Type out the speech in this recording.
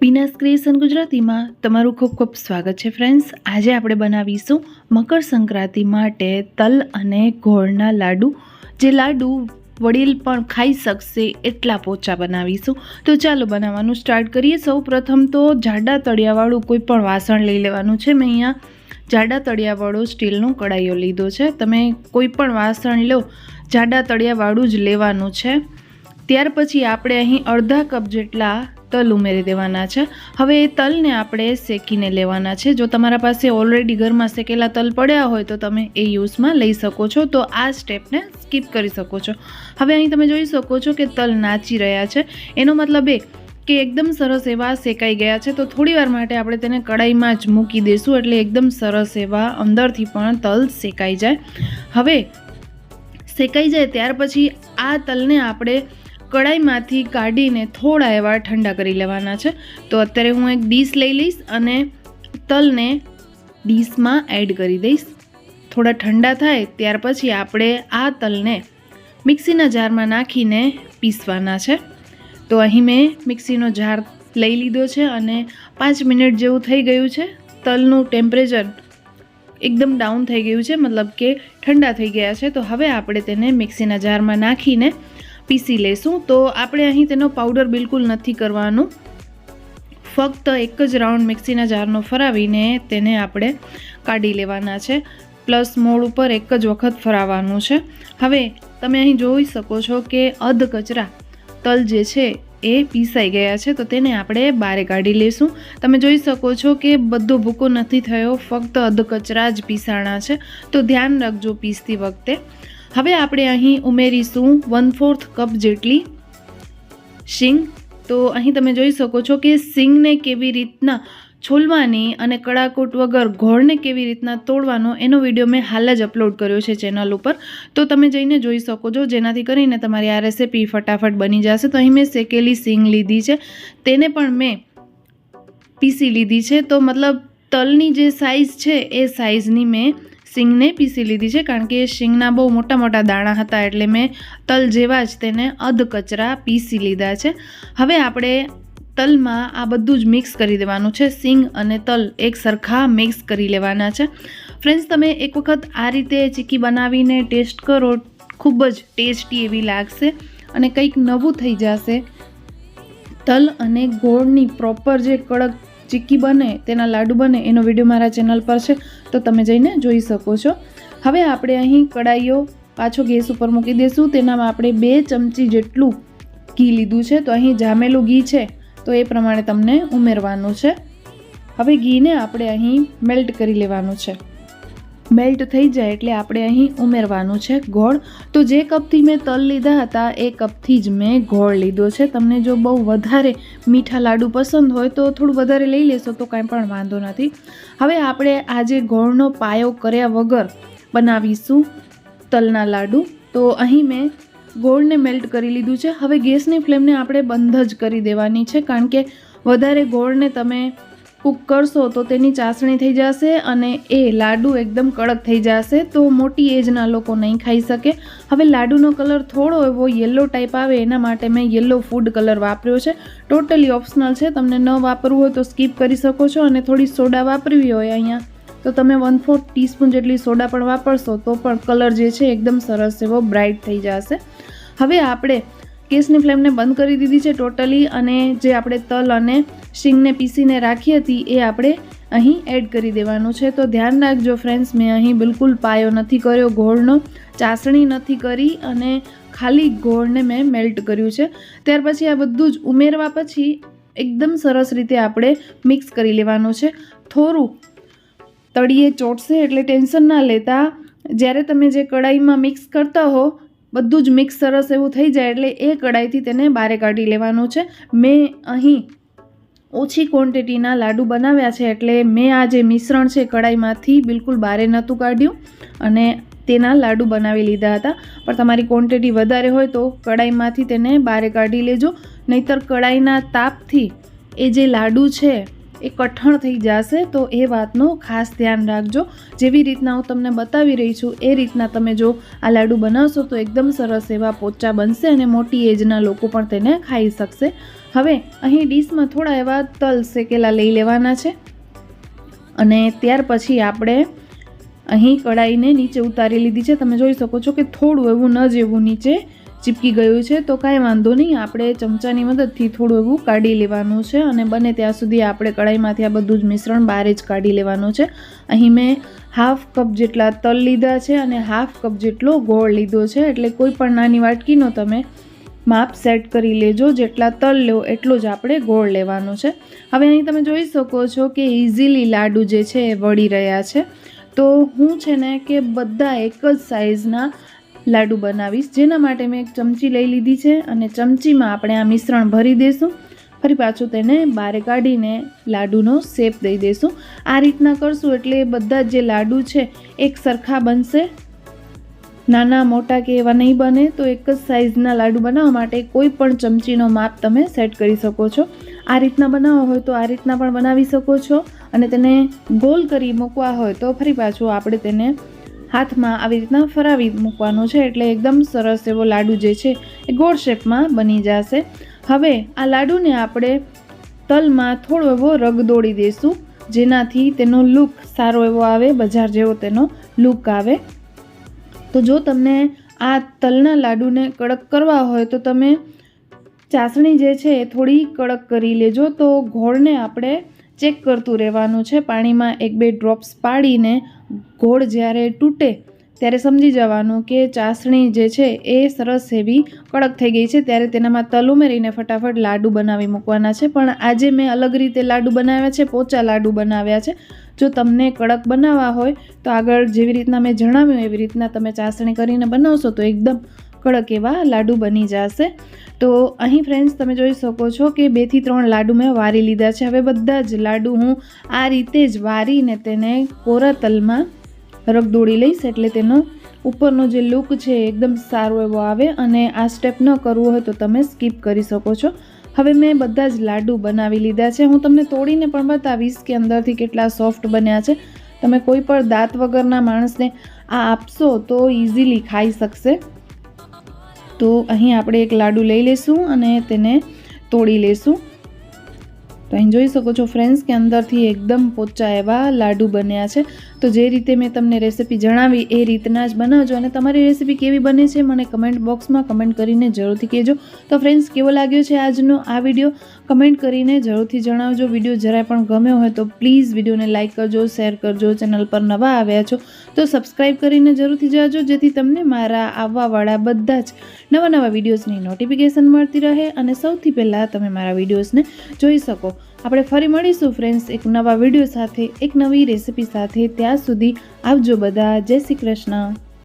પીનાસ creation ગુજરાતીમાં તમારું ખૂબ ખૂબ સ્વાગત છે ફ્રેન્ડ્સ આજે આપણે બનાવીશું મકર સંક્રાંતિ માટે તલ અને ગોળના લાડુ. જે લાડુ વડીલ પણ ખાઈ શકશે એટલા પોચા બનાવીશું. તો ચાલો બનાવવાનું સ્ટાર્ટ કરીએ. સૌ પ્રથમ તો જાડા તળિયાવાળું કોઈ પણ વાસણ લઈ લેવાનું છે. મેં અહીંયા જાડા તળિયાવાળો સ્ટીલનો કડાઈઓ લીધો છે. તમે કોઈ પણ વાસણ લો, જાડા તળિયાવાળું જ લેવાનું છે. ત્યાર પછી આપણે અહીં અડધા કપ જેટલા તલ ઉમેરી દેવાના છે. હવે એ તલને આપણે શેકીને લેવાના છે. જો તમારા પાસે ઓલરેડી ઘરમાં શેકેલા તલ પડ્યા હોય તો તમે એ યુઝમાં લઈ શકો છો. તો આ સ્ટેપને સ્કીપ કરી શકો છો. હવે અહીં તમે જોઈ શકો છો કે તલ નાચી રહ્યા છે. એનો મતલબ એ કે એકદમ સરસ એવા શેકાઈ ગયા છે. તો થોડી વાર માટે આપણે તેને કડાઈમાં જ મૂકી દઈશું એટલે એકદમ સરસ એવા અંદરથી પણ તલ શેકાઈ જાય. હવે શેકાઈ જાય ત્યાર પછી આ તલને આપણે કડાઈમાંથી કાઢીને થોડા એવા ઠંડા કરી લેવાના છે. તો અત્યારે હું એક ડીશ લઈ લઈશ અને તલને ડીશમાં એડ કરી દઈશ. થોડા ઠંડા થાય ત્યાર પછી આપણે આ તલને મિક્સીના જારમાં નાખીને પીસવાના છે. તો અહીં મેં મિક્સીનો જાર લઈ લીધો છે અને પાંચ મિનિટ જેવું થઈ ગયું છે. તલનું ટેમ્પરેચર એકદમ ડાઉન થઈ ગયું છે, મતલબ કે ઠંડા થઈ ગયા છે. તો હવે આપણે તેને મિક્સીના જારમાં નાખીને પીસી લેશું. તો આપણે અહીં તેનો પાવડર બિલકુલ નથી કરવાનું. ફક્ત એક જ રાઉન્ડ મિક્સીના જારનો ફરાવીને તેને આપણે કાઢી લેવાના છે. પ્લસ મોડ ઉપર એક જ વખત ફરાવવાનું છે. હવે તમે અહીં જોઈ શકો છો કે અધ કચરા તલ જે છે એ પીસાઈ ગયા છે. તો તેને આપણે બારે કાઢી લઈશું તમે જોઈ શકો છો કે બધો ભૂકો નથી થયો. ફક્ત અધ કચરા જ પીસાણા છે. તો ધ્યાન રાખજો પીસતી વખતે. હવે આપણે અહીં ઉમેરીશું વન ફોર્થ કપ જેટલી શીંગ. તો અહીં તમે જોઈ શકો છો કે સિંગને કેવી રીતના છોલવાની અને કડાકોટ વગર ઘોળને કેવી રીતના તોડવાનો એનો વીડિયો મેં હાલ જ અપલોડ કર્યો છે ચેનલ ઉપર. તો તમે જઈને જોઈ શકો છો, જેનાથી કરીને તમારી આ રેસીપી ફટાફટ બની જશે. તો અહીં મેં શેકેલી સિંગ લીધી છે. તેને પણ મેં પીસી લીધી છે. તો મતલબ તલની જે સાઇઝ છે, એ સાઇઝની મેં સિંગને પીસી લીધી છે કારણ કે એ શીંગના બહુ મોટા મોટા દાણા હતા એટલે મેં તલ જેવા જ તેને અધ કચરા પીસી લીધા છે. હવે આપણે તલમાં આ બધું જ મિક્સ કરી દેવાનું છે. સિંગ અને તલ એક સરખા મિક્સ કરી લેવાના છે. ફ્રેન્ડ્સ, તમે એક વખત આ રીતે ચીકી બનાવીને ટેસ્ટ કરો. ખૂબ જ ટેસ્ટી એવી લાગશે અને કંઈક નવું થઈ જશે. તલ અને ગોળની પ્રોપર જે કડક ચીક્કી બને, તેના લાડુ બને, એનો વીડિયો મારા ચેનલ પર છે, તો તમે જઈને જોઈ શકો છો. હવે આપણે અહીં કડાઈઓ પાછો ગેસ ઉપર મૂકી દઈશું તેનામાં આપણે બે ચમચી જેટલું ઘી લીધું છે, તો અહીં જામેલું ઘી છે, તો એ પ્રમાણે તમને ઉમેરવાનું છે. હવે ઘીને આપણે અહીં મેલ્ટ કરી લેવાનું છે. મેલ્ટ થઈ જાય એટલે આપણે અહીં ઉમેરવાનું છે ગોળ. તો જે કપથી મેં તલ લીધા હતા, એ કપથી જ મેં ગોળ લીધો છે. તમને જો બહુ વધારે મીઠા લાડુ પસંદ હોય તો થોડું વધારે લઈ લેશો તો કાંઈ પણ વાંધો નથી. હવે આપણે આજે ગોળનો પાયો કર્યા વગર બનાવીશું તલના લાડુ. તો અહીં મેં ગોળને મેલ્ટ કરી લીધું છે. હવે ગેસની ફ્લેમને આપણે બંધ જ કરી દેવાની છે, કારણ કે વધારે ગોળને તમે કૂક કરશો તો તેની ચાસણી થઈ જશે અને એ લાડુ એકદમ કડક થઈ જશે તો મોટી એજના લોકો નહીં ખાઈ શકે. હવે લાડુનો કલર થોડો એવો યલો ટાઈપ આવે, એના માટે મેં યલો ફૂડ કલર વાપર્યો છે. ટોટલી ઓપ્શનલ છે, તમને ન વાપરવું હોય તો સ્કીપ કરી શકો છો અને થોડી સોડા વાપરવી હોય અહીંયા. તો તમે વન ફોર્થ ટીસ્પૂન જેટલી સોડા પણ વાપરશો તો પણ કલર જે છે એકદમ સરસ એવો બ્રાઇટ થઈ જશે. હવે આપણે ગેસની ફ્લેમને બંધ કરી દીધી છે ટોટલી અને જે આપણે તલ અને શીંગને પીસીને રાખી હતી એ આપણે અહીં એડ કરી દેવાનું છે. તો ધ્યાન રાખજો ફ્રેન્ડ્સ મેં અહીં બિલકુલ પાયો નથી કર્યો, ગોળનો ચાસણી નથી કરી અને ખાલી ગોળને મેં મેલ્ટ કર્યું છે. ત્યાર પછી આ બધું જ ઉમેરવા પછી એકદમ સરસ રીતે આપણે મિક્સ કરી લેવાનું છે. થોડું તળીએ ચોટશે એટલે ટેન્શન ના લેતા જ્યારે તમે જે કડાઈમાં મિક્સ કરતા હો બધું જ મિક્સ સરસ એવું થઈ જાય એટલે એ કડાઈથી તેને બારે કાઢી લેવાનું છે. મેં અહીં ઓછી ક્વોન્ટિટીના લાડુ બનાવ્યા છે એટલે મેં આ જે મિશ્રણ છે કડાઈમાંથી બિલકુલ બારે નહોતું કાઢ્યું અને તેના લાડુ બનાવી લીધા હતા. પણ તમારી ક્વોન્ટિટી વધારે હોય તો કડાઈમાંથી તેને બારે કાઢી લેજો. નહીતર કડાઈના તાપથી એ જે લાડુ છે એ કઠણ થઈ જશે, તો એ વાતનું ખાસ ધ્યાન રાખજો. જેવી રીતના હું તમને બતાવી રહી છું, એ રીતના તમે જો આ લાડુ બનાવશો, તો એકદમ સરસ એવા પોચા બનશે અને મોટી એજના લોકો પણ તેને ખાઈ શકશે. હવે અહીં ડીશમાં થોડા એવા તલ શેકેલા લઈ લેવાના છે. અને ત્યાર પછી આપણે અહીં કઢાઈને નીચે ઉતારી લીધી છે. તમે જોઈ શકો છો કે થોડું એવું ન જેવું નીચે ચીપકી ગયું છે, તો કાંઈ વાંધો નહીં. આપણે ચમચાની મદદથી થોડું એવું કાઢી લેવાનું છે અને બને ત્યાં સુધી આપણે કઢાઈમાંથી આ બધું જ મિશ્રણ બહાર જ કાઢી લેવાનું છે. અહીં મેં હાફ કપ જેટલા તલ લીધા છે અને હાફ કપ જેટલો ગોળ લીધો છે. એટલે કોઈ પણ નાની વાટકીનો તમે માપ સેટ કરી લેજો. જેટલા તલ લો, એટલો જ આપણે ગોળ લેવાનો છે. હવે અહીં તમે જોઈ શકો છો કે ઇઝીલી લાડુ જે છે એ વળી રહ્યા છે. તો હું છે ને કે બધા એક જ સાઇઝના લાડુ બનાવીશ. જેના માટે મેં એક ચમચી લઈ લીધી છે અને ચમચીમાં આપણે આ મિશ્રણ ભરી દઈશું ફરી પાછું તેને બારે કાઢીને લાડુનો શેપ દઈ દઈશું આ રીતના કરશું એટલે બધા જે લાડુ છે એક સરખા બનશે. નાના મોટા કે એવા નહીં બને તો એક જ સાઇઝના લાડુ બનાવવા માટે કોઈ પણ ચમચીનો માપ તમે સેટ કરી શકો છો. આ રીતના બનાવવા હોય તો આ રીતના પણ બનાવી શકો છો અને તેને ગોલ કરી મૂકવા હોય તો ફરી પાછું આપણે તેને હાથમાં આવી રીતના ફરાવી મૂકવાનો છે એટલે એકદમ સરસ એવો લાડુ જે છે એ ગોળ શેપમાં બની જશે. હવે આ લાડુને આપણે તલમાં થોડો એવો રગ દોડી દઈશું, જેનાથી તેનો લુક સારો એવો આવે, બજાર જેવો તેનો લુક આવે. તો જો તમને આ તલના લાડુને કડક કરવા હોય તો તમે ચાસણી જે છે એ થોડી કડક કરી લેજો. તો ઘોળને આપણે ચેક કરતું રહેવાનું છે. પાણીમાં એક બે ડ્રોપ્સ પાડીને ગોળ જ્યારે તૂટે ત્યારે સમજી જવાનું કે ચાસણી જે છે એ સરસ એવી કડક થઈ ગઈ છે. ત્યારે તેનામાં તલ ઉમેરીને ફટાફટ લાડુ બનાવી મૂકવાના છે. પણ આજે મેં અલગ રીતે લાડુ બનાવ્યા છે, પોચા લાડુ બનાવ્યા છે. જો તમને કડક બનાવવા હોય તો આગળ જેવી રીતના મેં જણાવ્યું એવી રીતના તમે ચાસણી કરીને બનાવશો તો એકદમ કડક એવા લાડુ બની જશે. તો અહીં ફ્રેન્ડ્સ તમે જોઈ શકો છો કે બેથી ત્રણ લાડુ મેં વારી લીધા છે. હવે બધા જ લાડુ હું આ રીતે જ વારીને તેને કોરા તલમાં રગદોડી લઈશ એટલે તેનો ઉપરનો જે લુક છે એકદમ સારો એવો આવે અને આ સ્ટેપ ન કરવું હોય તો તમે સ્કીપ કરી શકો છો. હવે મેં બધા જ લાડુ બનાવી લીધા છે. હું તમને તોડીને પણ બતાવીશ કે અંદરથી કેટલા સોફ્ટ બન્યા છે. તમે કોઈ પણ દાંત વગરના માણસને આ આપશો તો ઇઝીલી ખાઈ શકશે. તો અહીં આપણે એક લાડુ લઈ લઈશું અને તેને તોડી લઈશું તો અહીં જોઈ શકો છો ફ્રેન્ડ્સ કે અંદરથી એકદમ પોચા એવા લાડુ બન્યા છે. તો જે રીતે મેં તમને રેસીપી જણાવી, એ રીતના જ બનાવજો અને તમારી રેસીપી કેવી બને છે મને કમેન્ટ બોક્સમાં કમેન્ટ કરીને જરૂરથી કહેજો. તો ફ્રેન્ડ્સ કેવો લાગ્યો છે આજનો આ વીડિયો કમેન્ટ કરીને જરૂરથી જણાવજો. વીડિયો જરાય પણ ગમ્યો હોય તો પ્લીઝ વિડીયોને લાઇક કરજો શેર કરજો ચેનલ પર નવા આવ્યા છો તો સબસ્ક્રાઈબ કરીને જરૂરથી જાજો, જેથી તમને મારા આવવાવાળા બધા જ નવા નવા વિડીયોઝની નોટિફિકેશન મળતી રહે અને સૌથી પહેલાં તમે મારા વિડીયોઝને જોઈ શકો. આપણે ફરી મળીશું ફ્રેન્ડ્સ એક નવા વીડિયો સાથે, એક નવી રેસિપી સાથે. ત્યાં સુધી આવજો બધા. જય શ્રી કૃષ્ણ.